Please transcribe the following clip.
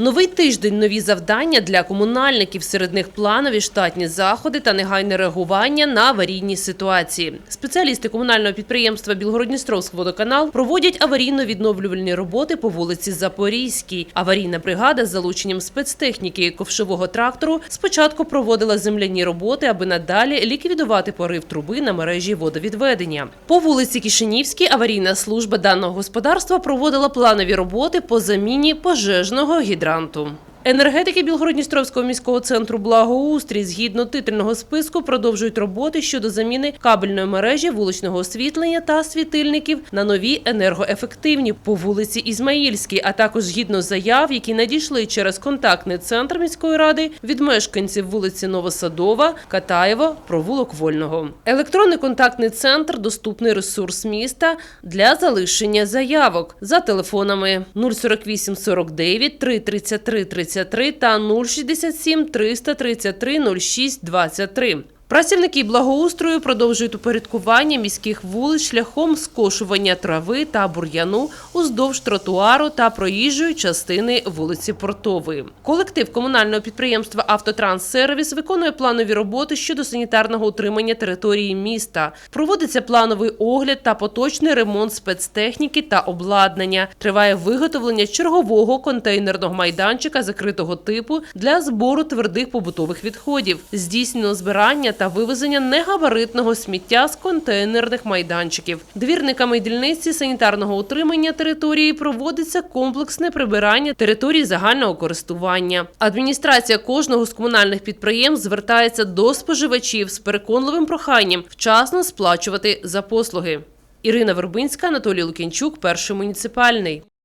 Новий тиждень, нові завдання для комунальників. Серед них планові штатні заходи та негайне реагування на аварійні ситуації. Спеціалісти комунального підприємства «Білгородністровськводоканал» проводять аварійно-відновлювальні роботи по вулиці Запорізькій. Аварійна бригада з залученням спецтехніки ковшового трактору спочатку проводила земляні роботи, аби надалі ліквідувати порив труби на мережі водовідведення. По вулиці Кишинівській аварійна служба даного господарства проводила планові роботи по заміні пожежного migrantom Енергетики Білгородністровського міського центру благоустрій згідно титульного списку продовжують роботи щодо заміни кабельної мережі вуличного освітлення та світильників на нові енергоефективні по вулиці Ізмаїльській, а також згідно заяв, які надійшли через контактний центр міської ради від мешканців вулиці Новосадова, Катаєва, провулок Вольного. Електронний контактний центр доступний ресурс міста для залишення заявок за телефонами 048 49 333 33 та 067 333 06 23. Працівники благоустрою продовжують упорядкування міських вулиць шляхом скошування трави та бур'яну уздовж тротуару та проїжджої частини вулиці Портової. Колектив комунального підприємства «Автотранссервіс» виконує планові роботи щодо санітарного утримання території міста. Проводиться плановий огляд та поточний ремонт спецтехніки та обладнання. Триває виготовлення чергового контейнерного майданчика закритого типу для збору твердих побутових відходів. Здійснено збирання та вивезення негабаритного сміття з контейнерних майданчиків. Двірниками дільниці санітарного утримання території проводиться комплексне прибирання території загального користування. Адміністрація кожного з комунальних підприємств звертається до споживачів з переконливим проханням вчасно сплачувати за послуги. Ірина Вербинська, Анатолій Лукінчук, перший муніципальний.